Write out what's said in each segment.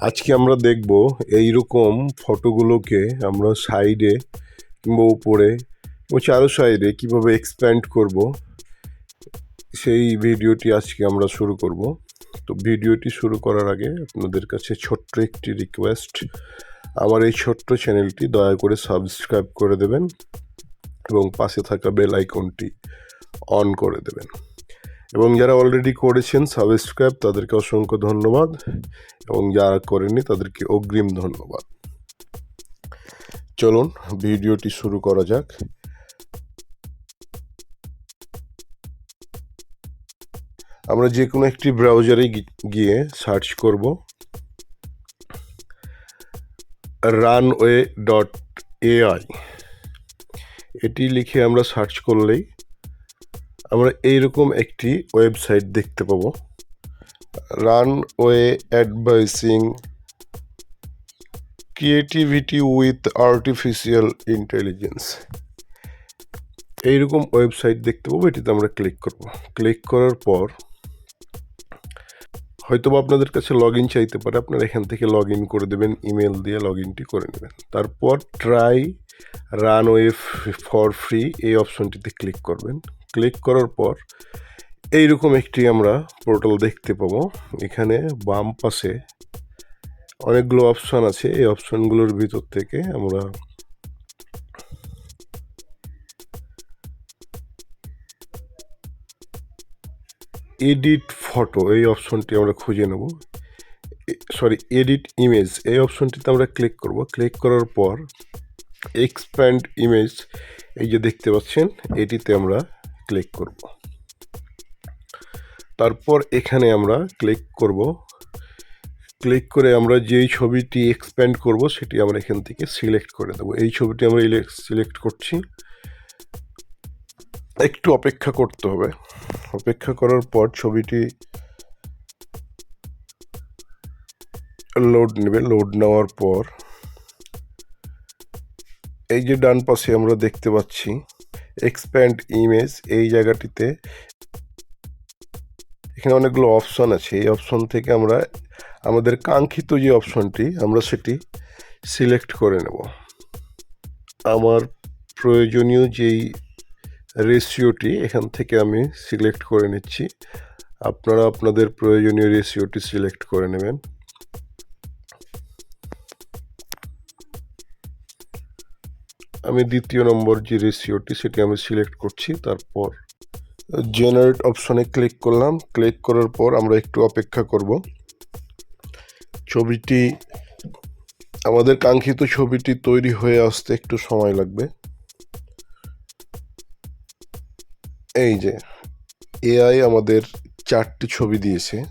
আজকে আমরা দেখব এইরকম ফটোগুলোকে আমরা সাইডে কিংবা উপরে ও চারো সাইডে কীভাবে এক্সপ্যান্ড করব। সেই ভিডিওটি আজকে আমরা শুরু করব। তো ভিডিওটি শুরু করার আগে আপনাদের কাছে ছোট্ট একটি রিকোয়েস্ট আমার এই ছোট্ট চ্যানেলটি দয়া করে সাবস্ক্রাইব করে দেবেন এবং পাশে থাকা বেল আইকনটি অন করে দেবেন। এবং যারা অলরেডি করেছেন সাবস্ক্রাইব তাদেরকে অসংখ্য ধন্যবাদ। এবং যারা করেনি তাদেরকে অগ্রিম ধন্যবাদ। চলুন, ভিডিওটি শুরু করা যাক। আমরা যে কোনো একটি ব্রাউজারে গিয়ে সার্চ করব। রানওয়ে ডট এআই এটি লিখে আমরা সার্চ করলেই আমরা এইরকম একটি ওয়েবসাইট দেখতে পাবো। Runway advising creativity with artificial intelligence. এইরকম ওয়েবসাইট দেখতে পাবো, এটিতে আমরা ক্লিক করব। ক্লিক করার পর হয়তো আপনাদের কাছে লগ ইন চাইতে পারে, আপনারা এখান থেকে লগ ইন করে দেবেন, ইমেল দিয়ে লগ ইনটি করে নেবেন। তারপর ট্রাই রানওয়ে ফর ফ্রি এই অপশনটিতে ক্লিক করবেন। ক্লিক করার পর এইরকম একটি আমরা পোর্টাল দেখতে পাবো। এখানে বাম পাশে অনেকগুলো অপশন আছে। এই অপশনগুলোর ভিতর থেকে আমরা এডিট ফটো এই অপশনটি আমরা খুঁজে নেব। সরি এডিট ইমেজ এই অপশনটিতে আমরা ক্লিক করব। ক্লিক করার পর এক্সপ্যান্ড ইমেজ এই যে দেখতে পাচ্ছেন, এটিতে আমরা ক্লিক করব। তারপর এখানে আমরা ক্লিক করব। ক্লিক করে আমরা যেই ছবিটি এক্সপ্যান্ড করব, সেটি আমরা এখান থেকে সিলেক্ট করে দেবো। এই ছবিটি আমরা সিলেক্ট করছি। একটু অপেক্ষা করতে হবে। অপেক্ষা করার পর ছবিটি লোড নেবে। লোড নেওয়ার পর এই যে ডান পাশে আমরা দেখতে পাচ্ছি এক্সপ্যান্ড ইমেজ এই জায়গাটিতে। এখানে অনেকগুলো অপশন আছে। এই অপশন থেকে আমরা, আমাদের কাঙ্ক্ষিত যে অপশনটি আমরা সেটি সিলেক্ট করে নেব। আমার প্রয়োজনীয় যেই রেশিওটি এখান থেকে আমি সিলেক্ট করে নিচ্ছি। আপনারা আপনাদের প্রয়োজনীয় রেশিওটি সিলেক্ট করে নেবেন। দ্বিতীয় নম্বর যে রেশিওটি সেটি আমি সিলেক্ট করছি, তারপর জেনারেট অপশনে ক্লিক করলাম। ক্লিক করার পর আমরা একটু অপেক্ষা করব। ছবিটি, আমাদের কাঙ্ক্ষিত ছবিটি তৈরি হয়ে আসতে একটু সময় লাগবে। এই যে এআই আমাদের চারটি ছবি দিয়েছে।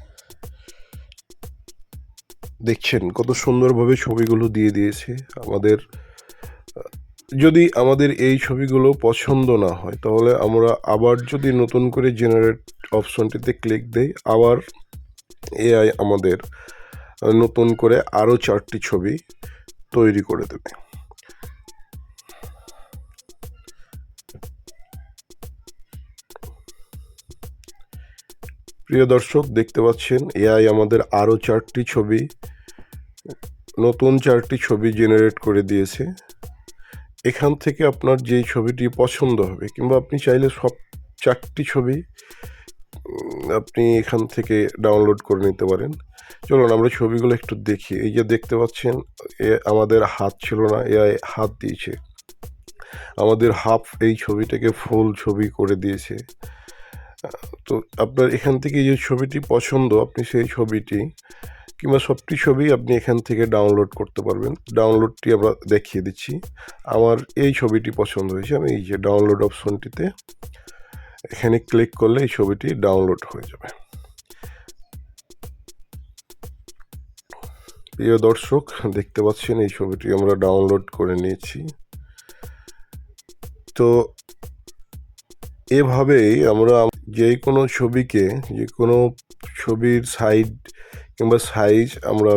দেখছেন কত সুন্দরভাবে ছবিগুলো দিয়ে দিয়েছে। আমাদের যদি আমাদের এই ছবিগুলো পছন্দ না হয়, তাহলে আমরা আবার যদি নতুন করে জেনারেট অপশনটিতে ক্লিক দেই, আবার এআই আমাদের নতুন করে আরও চারটি ছবি তৈরি করে দেবে। প্রিয় দর্শক, দেখতে পাচ্ছেন এআই আমাদের আরও চারটি ছবি, নতুন চারটি ছবি জেনারেট করে দিয়েছে। এখান থেকে আপনার যেই ছবিটি পছন্দ হবে, কিংবা আপনি চাইলে সব চারটি ছবি আপনি এখান থেকে ডাউনলোড করে নিতে পারেন। চলুন আমরা ছবিগুলো একটু দেখি। এই যে দেখতে পাচ্ছেন, এ আমাদের হাত ছিল না, এআই হাত দিয়েছে। আমাদের হাফ এই ছবিটাকে ফুল ছবি করে দিয়েছে। তো আপনার এখান থেকে যে ছবিটি পছন্দ, আপনি সেই ছবিটি কিংবা সবটি ছবি আপনি এখান থেকে ডাউনলোড করতে পারবেন। ডাউনলোডটি আমরা দেখিয়ে দিচ্ছি। আমার এই ছবিটি পছন্দ হয়েছে। আমি এই যে ডাউনলোড অপশনটিতে এখানে ক্লিক করলে এই ছবিটি ডাউনলোড হয়ে যাবে। প্রিয় দর্শক, দেখতে পাচ্ছেন এই ছবিটি আমরা ডাউনলোড করে নিয়েছি। তো এভাবেই আমরা যে কোনো ছবিকে যে কোনো ছবির সাইড কিংবা সাইজ আমরা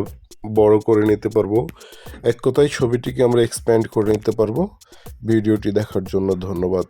বড় করে নিতে পারব। এক কথায় ছবিটিকে আমরা এক্সপ্যান্ড করে নিতে পারব। ভিডিওটি দেখার জন্য ধন্যবাদ।